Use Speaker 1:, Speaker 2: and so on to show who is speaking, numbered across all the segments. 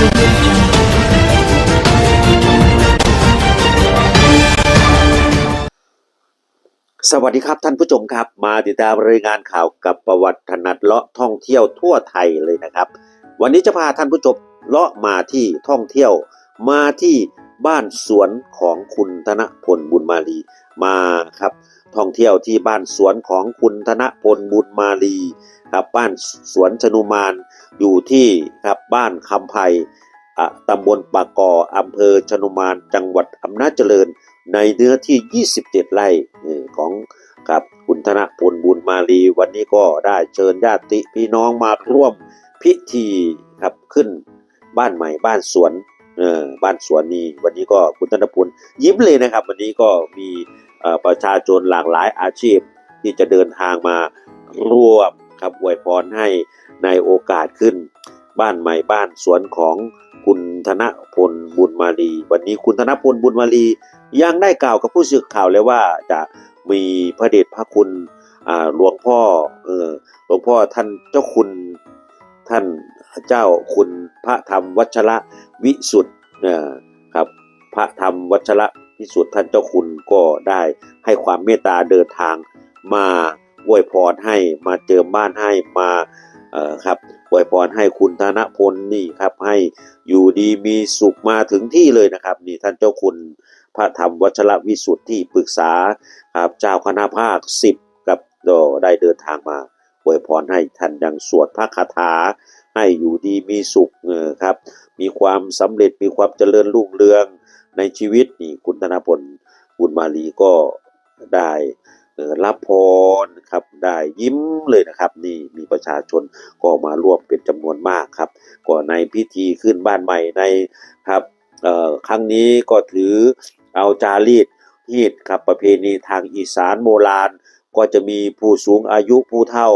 Speaker 1: สวัสดีครับท่านผู้ชมครับ มาติดตามรายงานข่าวกับประวัติถนัดเลาะท่องเที่ยวทั่วไทยเลยนะครับ วันนี้จะพาท่านผู้ชมเลาะมาที่ท่องเที่ยว มาที่บ้านสวนของคุณธนพลบุญมาลีมาครับ ท่องเที่ยวที่บ้านสวนของคุณธนพลบุญมาลีครับบ้านสวนชนุมาน อยู่ที่ครับบ้านคำไพอะตำบลปากกออำเภอชนุมานจังหวัดอำนาจเจริญ ในเนื้อที่ 27 ไร่ของครับคุณธนพลบุญมาลีวันนี้ก็ได้เชิญญาติพี่น้องมาร่วมพิธีครับขึ้นบ้านใหม่บ้านสวนเออบ้านสวนนี้วันนี้ก็คุณธนพลยิ้มเลยนะครับ วันนี้ก็มีประชาชนหลากหลายอาชีพที่จะเดินทางมาร่วม ครับอวยพรให้ในโอกาสขึ้น บ้านใหม่บ้านสวนของคุณธนพลบุญมาลี วันนี้คุณธนพลบุญมาลียังได้กล่าวกับผู้สื่อข่าวเลยว่าจะมีพระเดชพระคุณหลวงพ่อเออหลวงพ่อท่านเจ้าคุณท่านเจ้าคุณพระธรรมวัชระวิสุทธ์เออครับพระธรรมวัชระวิสุทธ์ท่านเจ้าคุณก็ได้ให้ความเมตตาเดินทางมา อวยพรให้มาเจิมบ้านให้มาเออครับอวยพรให้คุณธนพลนี่ครับให้อยู่ดีมีสุขมาถึงที่เลยนะครับนี่ท่านเจ้าคุณพระธรรมวัชรวิสุทธิที่ปรึกษาครับเจ้าคณะภาคสิบกับได้เดินทางมาอวยพรให้ท่านยังสวดพระคาถา ให้อยู่ดีมีสุขเออครับ มีความสำเร็จมีความเจริญรุ่งเรืองในชีวิตนี่คุณธนพลบุญมาลีก็ได้ รับพรครับได้ยิ้มเลยนะครับนี่มีประชาชนก็มาร่วมเป็นจำนวนมากครับก็ในพิธีขึ้นบ้านใหม่ในครับครั้งนี้ก็ถือเอาจารีตฮีดครับประเพณีทางอีสานโบราณ ก็จะมีผู้สูงอายุผู้เฒ่า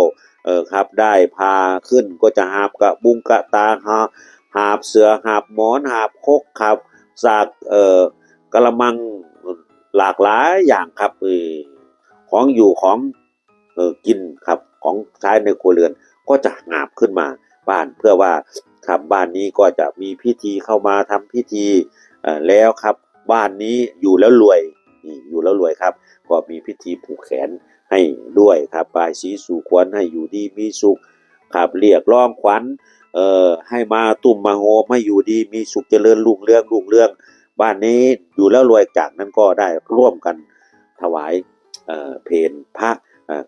Speaker 1: เออครับได้พาขึ้นก็จะหาบกระบุงกระตาหาหาบเสือหาบหมอนหาบคกครับสากเอ่อกระมังหลากหลายอย่างครับเออ ของอยู่ของออกินครับของใช้ในครัวเรือนก็จะหาบขึ้นมาบ้านเพื่อว่าครับบ้านนี้ก็จะมีพิธีเข้ามาทำพิธีแล้วครับบ้านนี้อยู่แล้วรวยนี่อยู่แล้วรวยครับ ก็มีพิธีผูกแขนให้ด้วยครับบายสีสู่ขวัญให้อยู่ดีมีสุขครับเรียกร้องขวัญเอ่อให้มาตุ่มมาโฮมให้อยู่ดีมีสุขเจริญรุ่งเรืองรุ่งเรือง บ้านนี้อยู่แล้วรวยจากนั้นก็ได้ร่วมกันถวาย เพลพระ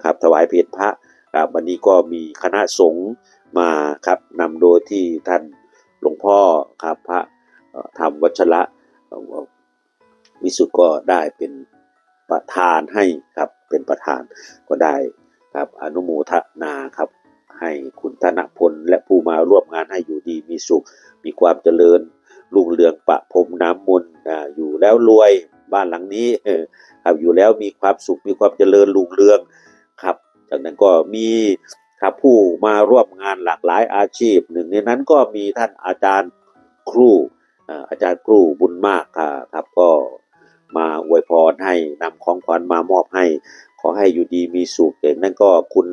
Speaker 1: ครับถวายเพลพระครับวันนี้ก็มีคณะสงฆ์มาครับนำโดยที่ท่านหลวงพ่อครับพระธรรมวัชระวิสุทธ์ก็ได้เป็นประธานให้ครับเป็นประธานก็ได้ครับอนุโมทนาครับให้คุณธนพลและผู้มาร่วมงานให้อยู่ดีมีสุข มีความเจริญรุ่งเรืองประพรมน้ำมนต์อยู่แล้วรวย บ้านหลังนี้เออครับอยู่แล้วมีความสุขมีความเจริญรุ่งเรืองครับจากนั้นก็มีครับผู้มาร่วมงานหลากหลายอาชีพ หนึ่งในนั้นก็มีท่านอาจารย์ครูอาจารย์ครูบุญมากค่ะครับก็มาอวยพรให้นำของขวัญมามอบให้ ขอให้อยู่ดีมีสุขอย่างนั้นก็คุณ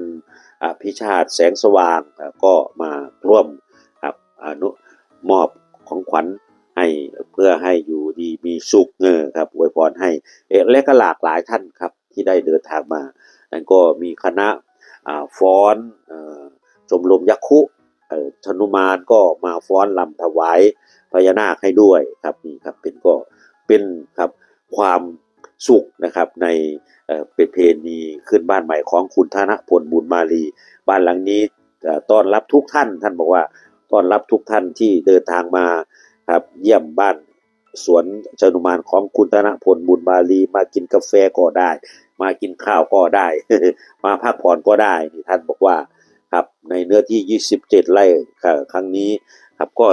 Speaker 1: อภิชาติแสงสว่างก็มาร่วม ให้เพื่อให้อยู่ดีมีสุขเออครับอวยพรให้เอและก็หลากหลายท่านครับที่ได้เดินทางมา นั้นก็มีคณะฟ้อนอชมรมยักษ์คุเอ่อชนุมานก็มาฟ้อนลำถวายพญานาคให้ด้วยครับนี่ครับเป็นก็เป็นครับความสุขนะครับในเป็นเพณีขึ้นบ้านใหม่ของคุณธนพลบุญมาลี บ้านหลังนี้ต้อนรับทุกท่านท่านบอกว่าต้อนรับทุกท่านที่เดินทางมา ครับ เยี่ยมบ้านสวนชนุมานของคุณธนพลบุญมาลีมากินกาแฟก็ได้ มากินข้าวก็ได้ มาพักผ่อนก็ได้นี่ท่านบอกว่าครับในเนื้อที่ 27 ไร่ครับครั้งนี้ครับก็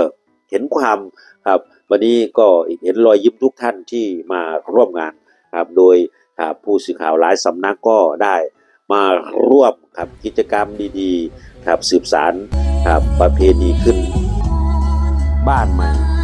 Speaker 1: เห็นความครับวันนี้ก็เห็นรอยยิ้มทุกท่านที่มาร่วมงานครับโดยครับผู้สื่อข่าวหลายสำนักก็ได้มาร่วมครับกิจกรรมดีๆครับสืบสารครับประเพณีขึ้นบ้านใหม่